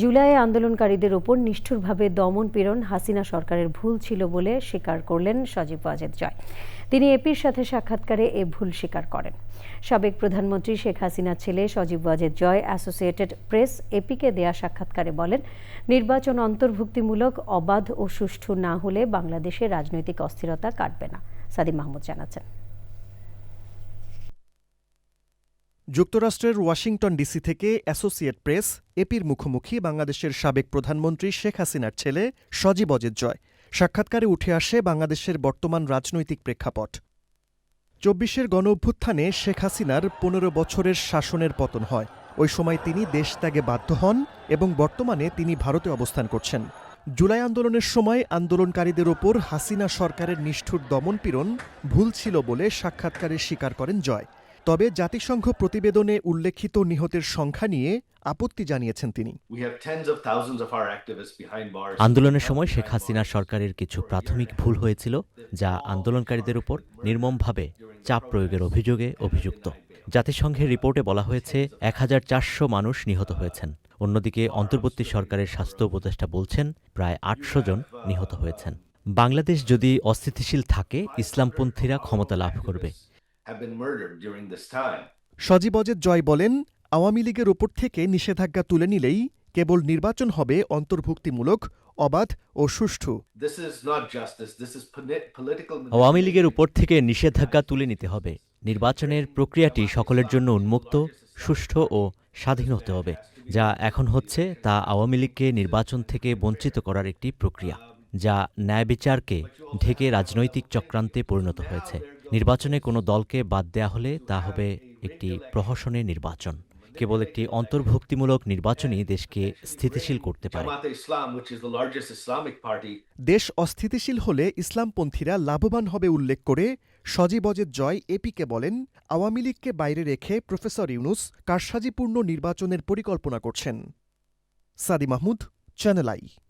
জুলাই আন্দোলনকারীদের ওপর নিষ্ঠুরভাবে দমন পীড়ন হাসিনা সরকারের ভুল ছিল বলে স্বীকার করলেন সজীব ওয়াজেদ জয়। তিনি এপির সাথে সাক্ষাৎকারে এ ভুল স্বীকার করেন। সাবেক প্রধানমন্ত্রী শেখ হাসিনার ছেলে সজীব ওয়াজেদ জয় অ্যাসোসিয়েটেড প্রেস এপিকে দেয়া সাক্ষাৎকারে বলেন, নির্বাচন অন্তর্ভুক্তিমূলক, অবাধ ও সুষ্ঠু না হলে বাংলাদেশে রাজনৈতিক অস্থিরতা কাটবে না। সাদি মাহমুদ জানাচ্ছেন। যুক্তরাষ্ট্রের ওয়াশিংটন ডিসি থেকে অ্যাসোসিয়েট প্রেস, এপির মুখোমুখি বাংলাদেশের সাবেক প্রধানমন্ত্রী শেখ হাসিনার ছেলে সজীব অজেদ জয়। সাক্ষাৎকারে উঠে আসে বাংলাদেশের বর্তমান রাজনৈতিক প্রেক্ষাপট। চব্বিশের গণ অভ্যুত্থানে শেখ হাসিনার পনেরো বছরের শাসনের পতন হয়। ওই সময় তিনি দেশ ত্যাগে বাধ্য হন এবং বর্তমানে তিনি ভারতে অবস্থান করছেন। জুলাই আন্দোলনের সময় আন্দোলনকারীদের ওপর হাসিনা সরকারের নিষ্ঠুর দমনপীড়ন ভুল ছিল বলে সাক্ষাৎকারে স্বীকার করেন জয়। তবে জাতিসংঘ প্রতিবেদনে উল্লেখিত নিহতের সংখ্যা নিয়ে আপত্তি জানিয়েছেন তিনি. আন্দোলনের সময় শেখ হাসিনা সরকারের কিছু প্রাথমিক ভুল হয়েছিল যা আন্দোলনকারীদের উপর নির্মমভাবে চাপ প্রয়োগের অভিযোগে অভিযুক্ত। জাতিসংঘের রিপোর্টে বলা হয়েছে এক হাজার চারশো মানুষ নিহত হয়েছেন। অন্যদিকে অন্তর্বর্তী সরকারের স্বাস্থ্য উপদেষ্টা বলছেন প্রায় আটশো জন নিহত হয়েছেন। বাংলাদেশ যদি অস্থিতিশীল থাকে ইসলামপন্থীরা ক্ষমতা লাভ করবে। Have been murdered during this time. সজীব অজেদ জয় বলেন আওয়ামী লীগের ওপর থেকে নিষেধাজ্ঞা তুলে নিলেই কেবল নির্বাচন হবে অন্তর্ভুক্তিমূলক অবাধ ও সুষ্ঠু. আওয়ামী লীগের উপর থেকে নিষেধাজ্ঞা তুলে নিতে হবে নির্বাচনের প্রক্রিয়াটি সকলের জন্য উন্মুক্ত সুষ্ঠু ও স্বাধীন হতে হবে যা এখন হচ্ছে তা আওয়ামী লীগকে নির্বাচন থেকে বঞ্চিত করার একটি প্রক্রিয়া যা ন্যায় বিচারকে ঢেকে রাজনৈতিক চক্রান্তে পরিণত হয়েছে নির্বাচনে কোনো দলকে বাদ দেয়া হলে তা হবে একটি প্রহসনের নির্বাচন। কেবল একটি অন্তর্ভুক্তিমূলক নির্বাচনই দেশকে স্থিতিশীল করতে পারে। দেশ অস্থিতিশীল হলে ইসলামপন্থীরা লাভবান হবে উল্লেখ করে সজীব অজেদ জয় এপিকে বলেন আওয়ামী লীগকে বাইরে রেখে প্রফেসর ইউনুস কারসাজিপূর্ণ নির্বাচনের পরিকল্পনা করছেন। Sadi Mahmud channel I.